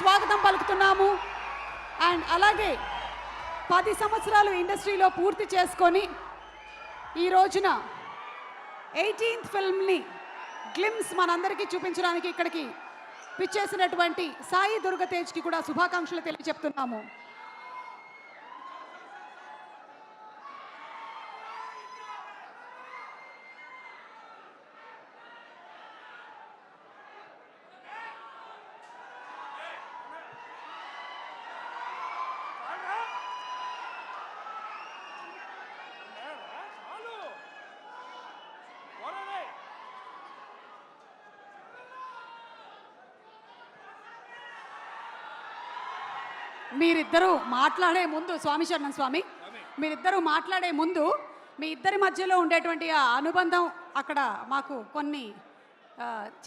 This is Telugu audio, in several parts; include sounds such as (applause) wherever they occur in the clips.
స్వాగతం పలుకుతున్నాము. అండ్ అలాగే పది సంవత్సరాలు ఇండస్ట్రీలో పూర్తి చేసుకొని ఈ రోజున ఎయిటీన్త్ ఫిల్మ్ని గ్లిమ్స్ మనందరికీ చూపించడానికి ఇక్కడికి పిచ్చేసినటువంటి సాయి దుర్గతేజ్కి కూడా శుభాకాంక్షలు తెలియజెప్తున్నాము. మీరిద్దరూ మాట్లాడే ముందు స్వామి శరణం స్వామి మీరిద్దరూ మాట్లాడే ముందు మీ ఇద్దరి మధ్యలో ఉండేటువంటి ఆ అనుబంధం అక్కడ మాకు కొన్ని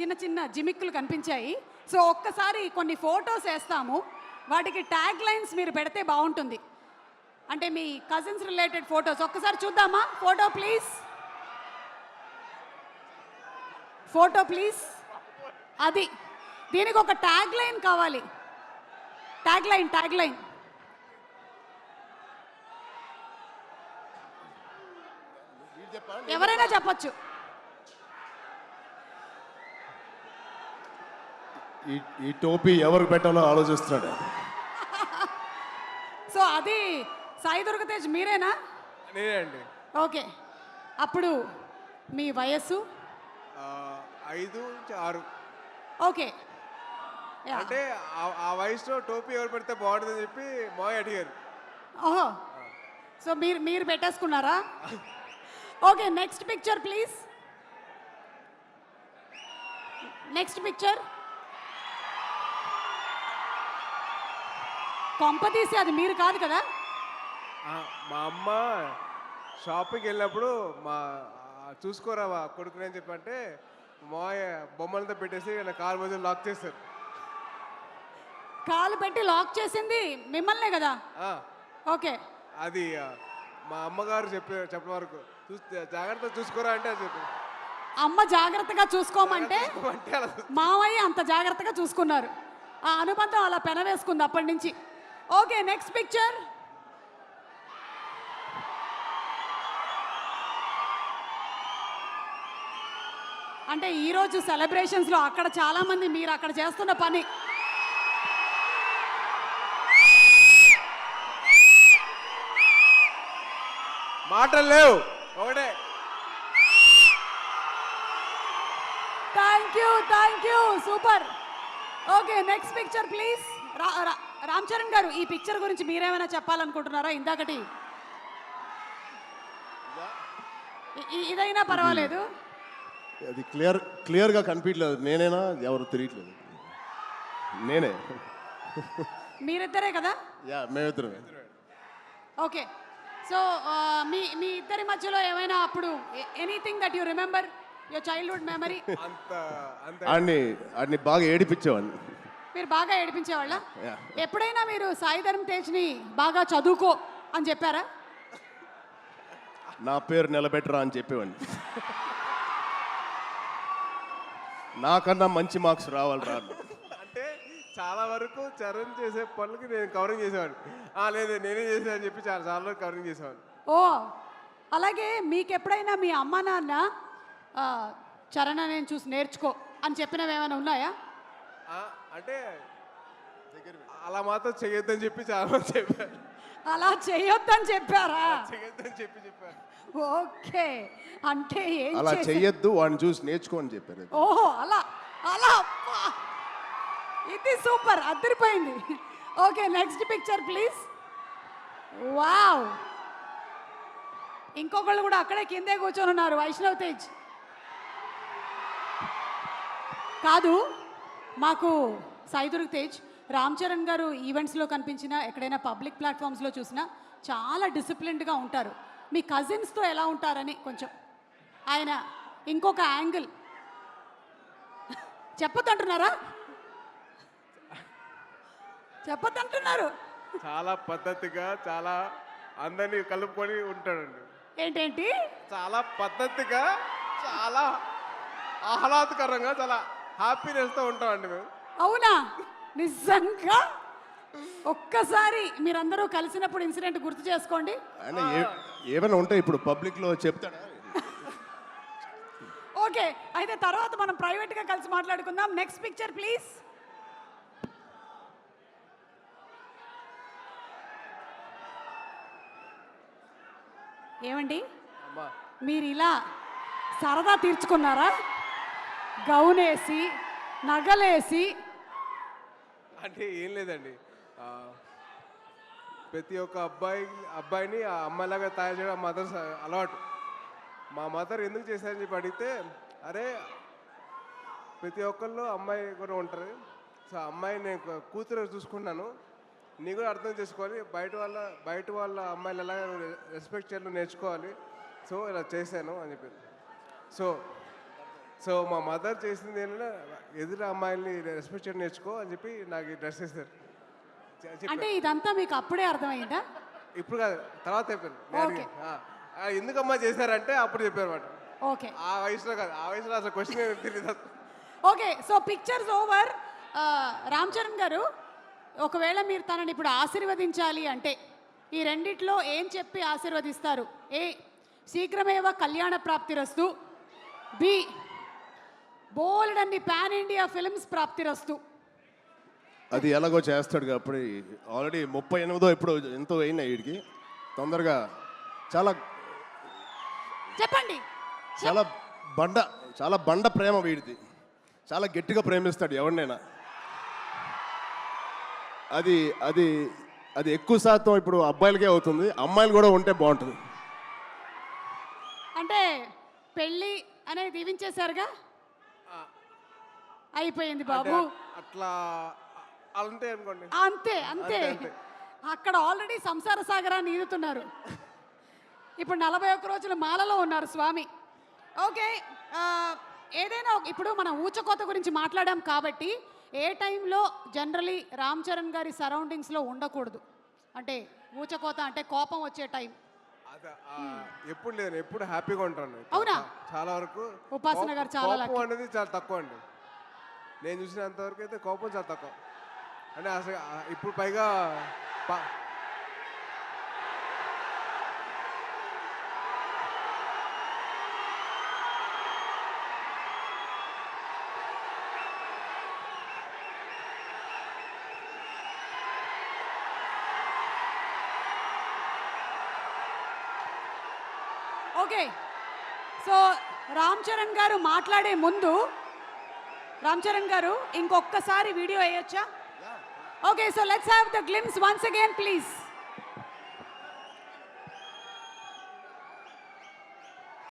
చిన్న చిన్న జిమిక్కులు కనిపించాయి. సో ఒక్కసారి కొన్ని ఫొటోస్ వేస్తాము. వాటికి ట్యాగ్ లైన్స్ మీరు పెడితే బాగుంటుంది. అంటే మీ కజిన్స్ రిలేటెడ్ ఫొటోస్. ఒక్కసారి చూద్దామా? Photo please. Photo please. అది. దీనికి ఒక ట్యాగ్ లైన్ కావాలి. ట్యాగ్ లైన్ ట్యాగ్ లైన్ ఎవరైనా చెప్పొచ్చు. ఈ ఈ టోపీ ఎవరికి పెట్టాలో ఆలోచిస్తున్నాడు. (laughs) సో అది సాయి దుర్గతేజ్ మీరేనా? నేనే అండి ఓకే. అప్పుడు మీ వయస్సు? ఐదు ఆరు. ఓకే. అంటే ఆ- వయసులో టోపీ ఎవరు పెడితే బాగుంటుందని చెప్పి మాయ అడిగారు. ఓహో. సో మీరు మీరు పెట్టేసుకున్నారా? (laughs) Okay next picture please next picture కొంప తీసి అది మీరు కాదు కదా? మా అమ్మ షాపింగ్కి వెళ్ళినప్పుడు మా చూసుకోరా మా కొడుకుని అని చెప్పంటే మాయ బొమ్మలతో పెట్టేసి నా కాలు మధ్య లాక్ చేస్తారు కాలు పెట్టి లాక్ చేసింది మిమ్మల్నే కదా? ఓకే. అది మా అమ్మగారు చెప్పే చెప్పిన వరకు. చూస్తే జాగ్రత్త చూసుకోరా అంటే చెప్పి అమ్మ జాగ్రత్తగా చూసుకోమంటే మావయ్య అంత జాగ్రత్తగా చూసుకున్నారు. ఆ అనుబంధం అలా పెనవేసుకుంది అప్పటి నుంచి. ఓకే నెక్స్ట్ పిక్చర్ అంటే ఈరోజు సెలబ్రేషన్స్లో అక్కడ చాలామంది మీరు అక్కడ చేస్తున్న పని. మాటలు లేవు. ఒకటే. Thank you thank you super okay next picture please Ram Charan garu ఈ పిక్చర్ గురించి మీరేమైనా చెప్పాలనుకుంటున్నారా? ఇందాకటి. ఇదైనా పర్వాలేదు. అది క్లియర్ క్లియర్గా కనిపించలేదు. నేనేనా? ఎవరు తెలియట్లేదు. నేనే. మీరిద్దరే కదా? యా మేమిద్దరమే. ఓకే సో మీ మీ ఇద్దరి మధ్యలో ఏమైనా అప్పుడు anything that you remember your childhood memory ఆడిని ఆడిని బాగా ఏడిపించేవాడిని మీరు బాగా ఏడిపించేవాళ్ళ. ఎప్పుడైనా మీరు సాయి ధర్మ తేజ్ని బాగా చదువుకో అని చెప్పారా? నా పేరు నిలబెట్టరా అని చెప్పేవాడిని. నాకన్నా మంచి మార్క్స్ రావాలి రా అన్నాడు. అంటే చాలా వరకు చరణ్ చేసే పనులకి నేను కవరింగ్ చేసేవాడిని. ఆ లేదు నేనే చేసాను అని చెప్పి చాలా చాలా వరకు కవరింగ్ చేసేవాడిని. ఓ అలాగే మీకు ఎప్పుడైనా మీ అమ్మ నాన్న ఆ, చరణ నేను చూసి నేర్చుకో అని చెప్పినవి ఏమైనా ఉన్నాయా? ఆ, అంటే అలా మాత్రం చెయ్యొద్దని చెప్పి చాలా మంది చెప్పారు. అలా చేయొద్దని చెప్పారా? చెయ్యొద్దని చెప్పి చెప్పారు. ఓకే. అంటే ఏం అలా చేసే- చెయ్యొద్దు వాడిని చూసి నేర్చుకో అని చెప్పారు. ఓహో అలా అలా అబ్బా. ఇది సూపర్ అద్దరిపోయింది. Okay next picture please wow ఇంకొకళ్ళు కూడా అక్కడే కిందే కూర్చొని ఉన్నారు వైష్ణవ్ తేజ్. కాదు మాకు సాయిదుర్గ్ తేజ్ రామ్ చరణ్ గారు ఈవెంట్స్లో కనిపించినా ఎక్కడైనా పబ్లిక్ ప్లాట్ఫామ్స్లో చూసినా చాలా డిసిప్లిన్డ్గా ఉంటారు. మీ కజిన్స్తో ఎలా ఉంటారని కొంచెం. ఆయన ఇంకొక యాంగిల్ చెప్పొద్దంటున్నారా? చెప్పొద్దంటున్నారు. చాలా పద్ధతిగా చాలా అందరినీ కలుపుకొని ఉంటాడండి. ఏంటేంటి? చాలా పద్ధతిగా చాలా ఆహ్లాదకరంగా చాలా హ్యాపీనెస్తో ఉంటామండి మేము. అవునా? నిజంగా? ఒక్కసారి మీరందరూ కలిసినప్పుడు ఇన్సిడెంట్ గుర్తు చేసుకోండి. ఆయన ఏ- ఏమైనా ఉంటే ఇప్పుడు పబ్లిక్లో చెప్తాడా? ఓకే అయితే తర్వాత మనం ప్రైవేట్గా కలిసి మాట్లాడుకుందాం. Next picture please. ఏమండి? మీరు ఇలా సరదా తీర్చుకున్నారా? గౌనేసి నగలేసి. అంటే ఏం లేదండి. ప్రతి ఒక్క అబ్బాయి అబ్బాయిని ఆ అమ్మాయిలాగా తయారు చేయడం మదర్ అలవాటు. మా మదర్ ఎందుకు చేశారని చెప్పి అడిగితే అరే ప్రతి ఒక్కళ్ళు అమ్మాయి కూడా ఉంటారు. సో అమ్మాయి నేను కూతురు చూసుకున్నాను. నీ కూడా అర్థం చేసుకోవాలి. బయట వాళ్ళ బయట వాళ్ళ అమ్మాయిలు ఎలా రెస్పెక్ట్ చేయాలో నేర్చుకోవాలి. సో ఇలా చేశాను అని చెప్పింది సో సో మా మదర్ చేసింది ఏంటంటే ఎదురు అమ్మాయిల్ని రెస్పెక్ట్ చేయడం నేర్చుకో అని చెప్పి నాకు ఈ డ్రెస్ వేస్తారు చె- చెప్పారు. అంటే ఇదంతా మీకు అప్పుడే అర్థమైందా? ఇప్పుడు కాదు తర్వాత ఆ, ఎందుకమ్మా చేశారంటే అప్పుడు చెప్పారు అన్నమాట. ఓకే. ఆ వయసులో కాదు ఆ వయసులో అసలు క్వశ్చన్ తెలియదు. Okay so pictures over Ram Charan garu ఒకవేళ మీరు తనని ఇప్పుడు ఆశీర్వదించాలి అంటే ఈ రెండిట్లో ఏం చెప్పి ఆశీర్వదిస్తారు? ఏ శీఘ్రమేవ కళ్యాణ ప్రాప్తిరస్తు. బి బోల్డ్ అన్ని పాన్ ఇండియా ఫిల్మ్స్ ప్రాప్తిరస్తు. అది ఎలాగో చేస్తాడు కాబట్టి ఆల్రెడీ ముప్పై ఎనిమిదో ఇప్పుడు ఎంతో అయినాయి వీడికి. తొందరగా చాలా చెప్పండి. చాలా బండ చాలా బండ ప్రేమ వీడిది. చాలా గట్టిగా ప్రేమిస్తాడు ఎవరినైనా. అది అది అది ఎక్కువ శాతం ఇప్పుడు అబ్బాయిలకే అవుతుంది. అమ్మాయిలు కూడా ఉంటే బాగుంటుంది. అంటే పెళ్ళి అనేది దీవించేశారుగా? అయిపోయింది బాబు. అట్లా అంతే అనుకోండి. అంతే అంతే. అక్కడ ఆల్రెడీ సంసార సాగరాన్ని ఈదుతున్నారు. ఇప్పుడు నలభై ఒక్క రోజులు మాలలో ఉన్నారు స్వామి. ఓకే ఏదైనా ఇప్పుడు మనం ఊచకోత గురించి మాట్లాడాం కాబట్టి ఏ టైంలో జనరలీ రామ్ చరణ్ గారి సరౌండింగ్స్లో ఉండకూడదు. అంటే ఊచకోత అంటే కోపం వచ్చే టైం. ఎప్పుడు లేదు ఎప్పుడు హ్యాపీగా ఉంటాను. అవునా? చాలా వరకు ఉపాసన గారు చాలా కోపం. అనేది చాలా తక్కువ అండి. నేను చూసినంత వరకు అయితే కోపం చాలా తక్కువ. అంటే అసలు ఇప్పుడు పైగా ఓకే. సో రామ్ చరణ్ గారు మాట్లాడే ముందు రామ్ చరణ్ గారు ఇంకొకసారి video వేయొచ్చా? Okay so let's have the glimpse once again please